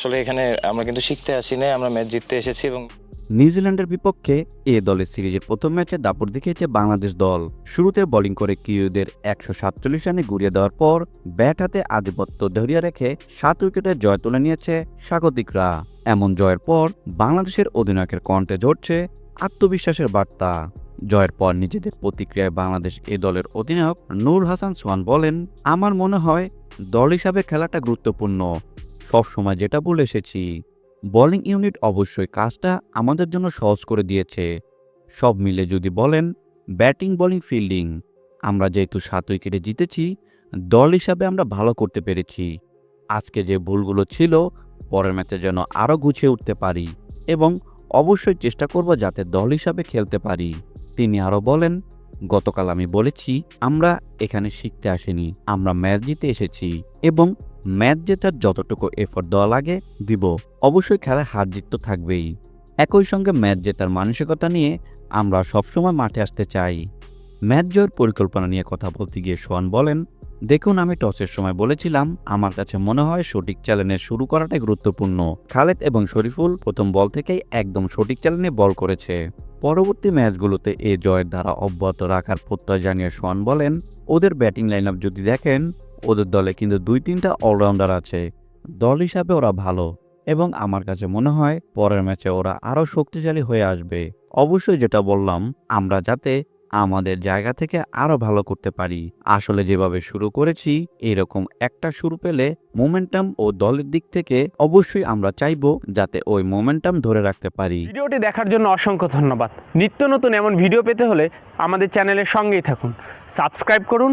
আসলে এখানে আমরা কিন্তু শিখতে আসি না আমরা ম্যাচ জিততে এসেছি এবং নিউজিল্যান্ডের বিপক্ষে এ দলের সিরিজের প্রথম ম্যাচে দাপট দেখিয়েছে বাংলাদেশ দল। শুরুতে বোলিং করে কিউদের একশো সাতচল্লিশ রানে গুড়িয়ে দেওয়ার পর ব্যাট হাতে আধিপত্য ধরিয়ে রেখে সাত উইকেটে জয় তুলে নিয়েছে স্বাগতিকরা এমন জয়ের পর বাংলাদেশের অধিনায়কের কণ্ঠে ঝরছে আত্মবিশ্বাসের বার্তা। জয়ের পর নিজেদের প্রতিক্রিয়ায় বাংলাদেশ এ দলের অধিনায়ক নূর হাসান সোহান বলেন, আমার মনে হয় দল হিসাবে খেলাটা গুরুত্বপূর্ণ। সবসময় যেটা বলে এসেছি বোলিং ইউনিট অবশ্যই কাজটা আমাদের জন্য সহজ করে দিয়েছে। সব মিলে যদি বলেন ব্যাটিং বোলিং ফিল্ডিং আমরা যেহেতু সাত উইকেটে জিতেছি, দল হিসাবে আমরা ভালো করতে পেরেছি। আজকে যে ভুলগুলো ছিল, পরের ম্যাচে যেন আরও গুছিয়ে উঠতে পারি এবং অবশ্যই চেষ্টা করব যাতে দল হিসাবে খেলতে পারি। তিনি আরও বলেন, গতকাল আমি বলেছি, আমরা এখানে শিখতে আসিনি, আমরা ম্যাচ জিতে এসেছি এবং ম্যাচ জেতার যতটুকু এফোর্ট দেওয়া লাগে, দিব। অবশ্যই খেলায় হার জিত তো থাকবেই। একই সঙ্গে ম্যাচ জেতার মানসিকতা নিয়ে আমরা সবসময় মাঠে আসতে চাই। ম্যাচ জয়ের পরিকল্পনা নিয়ে কথা বলতে গিয়ে সোহান বলেন, দেখুন, আমি টসের সময় বলেছিলাম, আমার কাছে মনে হয় সঠিক চ্যালেঞ্জে শুরু করাটাই গুরুত্বপূর্ণ। খালেদ এবং শরীফুল প্রথম বল থেকেই একদম সঠিক চ্যালেঞ্জে বল করেছে। পরবর্তী ম্যাচগুলোতে এ জয়ের দ্বারা অব্যাহত রাখার প্রত্যয় জানিয়ে সোহান বলেন, ওদের ব্যাটিং লাইন যদি দেখেন ওদের দলে কিন্তু দুই তিনটা অলরাউন্ডার আছে। দল হিসাবে ওরা ভালো এবং আমার কাছে মনে হয় পরের ম্যাচে ওরা আরও শক্তিশালী হয়ে আসবে। অবশ্যই যেটা বললাম, আমরা যাতে আমাদের জায়গা থেকে আরও ভালো করতে পারি। আসলে যেভাবে শুরু করেছি, এরকম একটা শুরু পেলে মোমেন্টাম ও দলের দিক থেকে অবশ্যই আমরা চাইব যাতে ওই মোমেন্টাম ধরে রাখতে পারি। ভিডিওটি দেখার জন্য অসংখ্য ধন্যবাদ। নিত্য নতুন এমন ভিডিও পেতে হলে আমাদের চ্যানেলের সঙ্গেই থাকুন। সাবস্ক্রাইব করুন